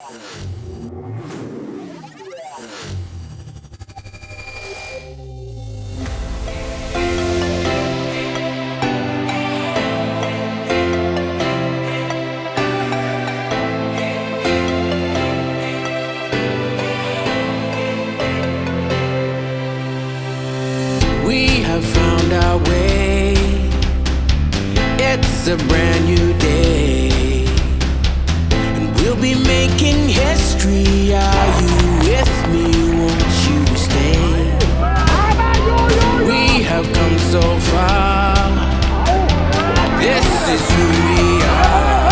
Yeah. We'll be making history. Are you with me? Won't you stay? We have come so far. This is who we are.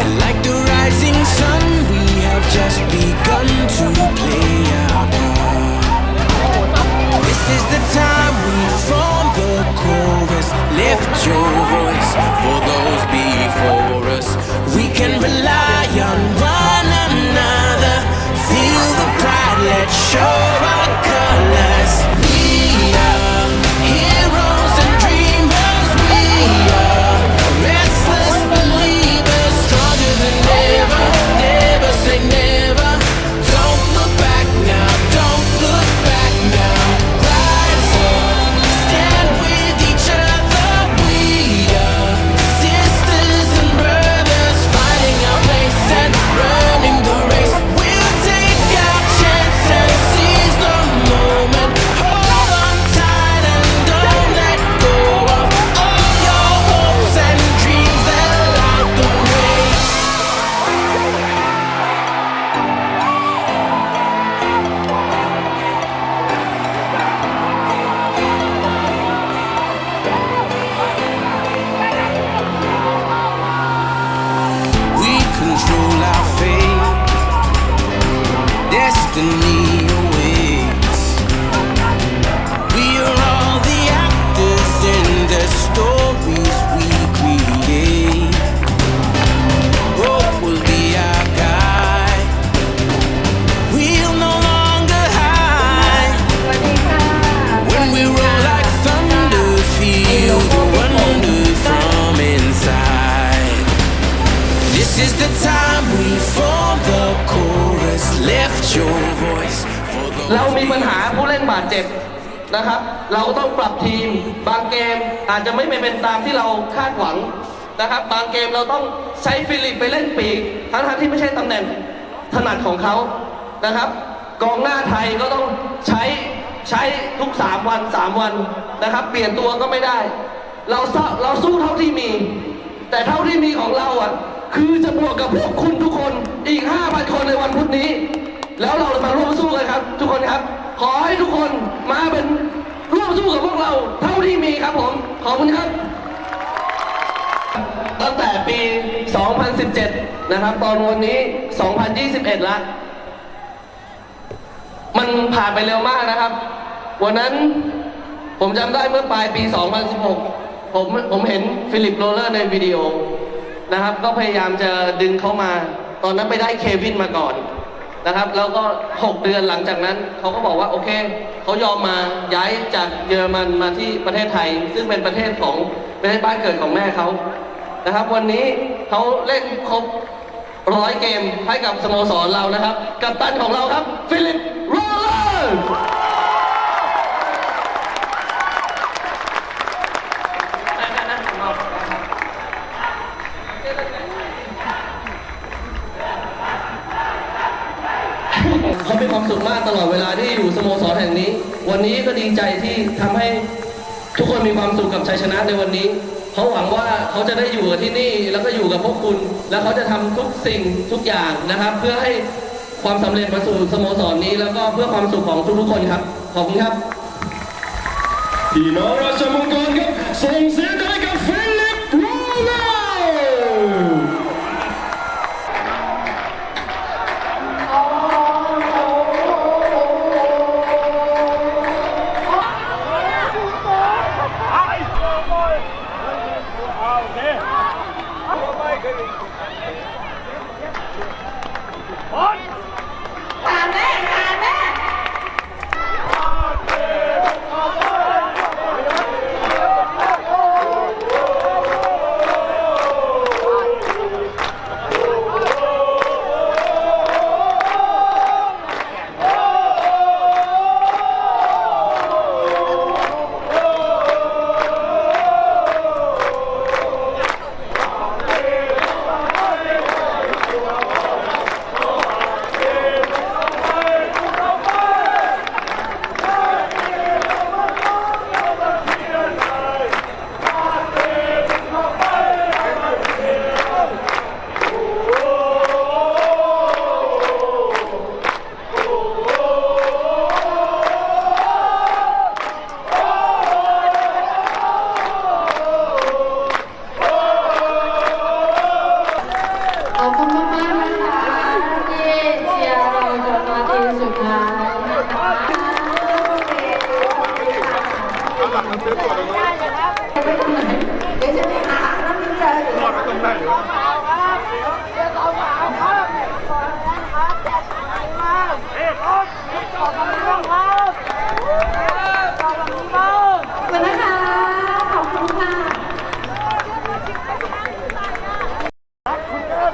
And like the rising sun, we have just begun to play our part. This is the time we form the chorus. Lift your voice เรามีปัญหาผู้เล่นบาดเจ็บนะครับ เราต้องปรับทีม บางเกมอาจจะไม่เป็นตามที่เราคาดหวังนะครับ บางเกมเราต้องใช้ฟิลิปไปเล่นปีกทั้งที่ไม่ใช่ตำแหน่งถนัดของเขานะครับ กองหน้าไทยก็ต้องใช้ใช้ทุก 3 วัน 3 วันนะครับ เปลี่ยนตัวก็ไม่ได้ เราเราสู้เท่าที่มี แต่เท่าที่มีของเราอะ คือจะบวกกับพวกคุณทุก แล้วเรามาร่วมสู้กันครับ ทุกคนครับ ขอให้ทุกคนมาเป็นร่วมสู้กับพวกเราเท่าที่มีครับผมขอบคุณครับ ตั้งแต่ปี 2017 นะครับ ตอนวันนี้ 2021 ละ มันผ่านไปเร็วมากนะครับ วันนั้นผมจำได้เมื่อปลายปี 2016 ผมผมเห็นฟิลิปโรเลอร์ในวิดีโอนะครับ ก็พยายามจะดึงเขามา ตอนนั้นไปได้เควินมาก่อน นะครับ แล้วก็ 6 เดือนหลังจากนั้นเขาก็บอกว่าโอเคเขายอมมาย้ายจากเยอรมันมาที่ประเทศไทย ซึ่งเป็นประเทศของประเทศบ้านเกิดของแม่เขานะครับ วันนี้เขาเล่นครบร้อยเกมให้กับสโมสรเรานะครับ กับตันของเราครับ ฟิลิปโรเลอร์เขามี ความสุขมากตลอดเวลาที่อยู่สโมสรแห่งนี้ วันนี้ก็ดีใจที่ทำให้ทุกคนมีความสุขกับชัยชนะในวันนี้เขาหวังว่าเขาจะได้อยู่กับที่นี่แล้วก็อยู่กับพวกคุณ แล้วเขาจะทำทุกสิ่งทุกอย่างนะครับ เพื่อให้ความสำเร็จมาสู่สโมสรนี้ แล้วก็เพื่อความสุขของทุกๆคนครับขอบคุณครับพี่น้องราชมังกรครับส่งเสียง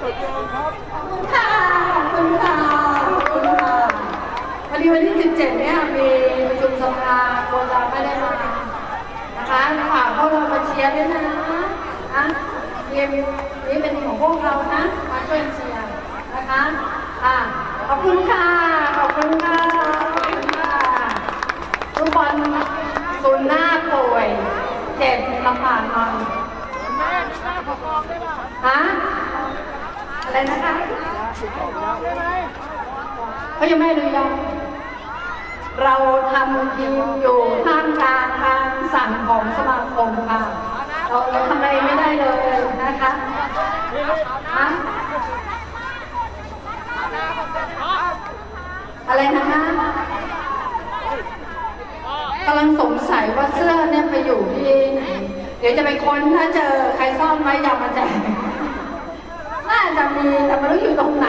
ขอบคุณวันที่ 17 เนี่ยมีปรชุมสภาโครไม่ได้มา นะคะฝาวกเรามาเชียร์ด้วยนะนะเกมนี้เป็นของพวกเรานะ มาช่วยเชียร์นะคะค่ะขอบคุณค่ะ ขอบคุณค่ะ ขอบคุณค่ะ ทุกคนสุนหาป่วย เจ็บลำบากหน่อยแม่หน้าประกอบได้ปะฮะ อะไรนะคะเขายังไม่อนุญาตเราทำทีมอยู่ท่ามกลางการสั่งของสมาคมค่ะ เราทำอะไรไม่ได้เลยนะคะอะไรนะคะกำลังสงสัยว่าเสื้อเนี่ยไปอยู่ที่ เดี๋ยวจะไปค้นถ้าเจอใครซ่อนไว้อย่ามาแจก จะมีแต่ไม่รู้อยู่ตรงไหน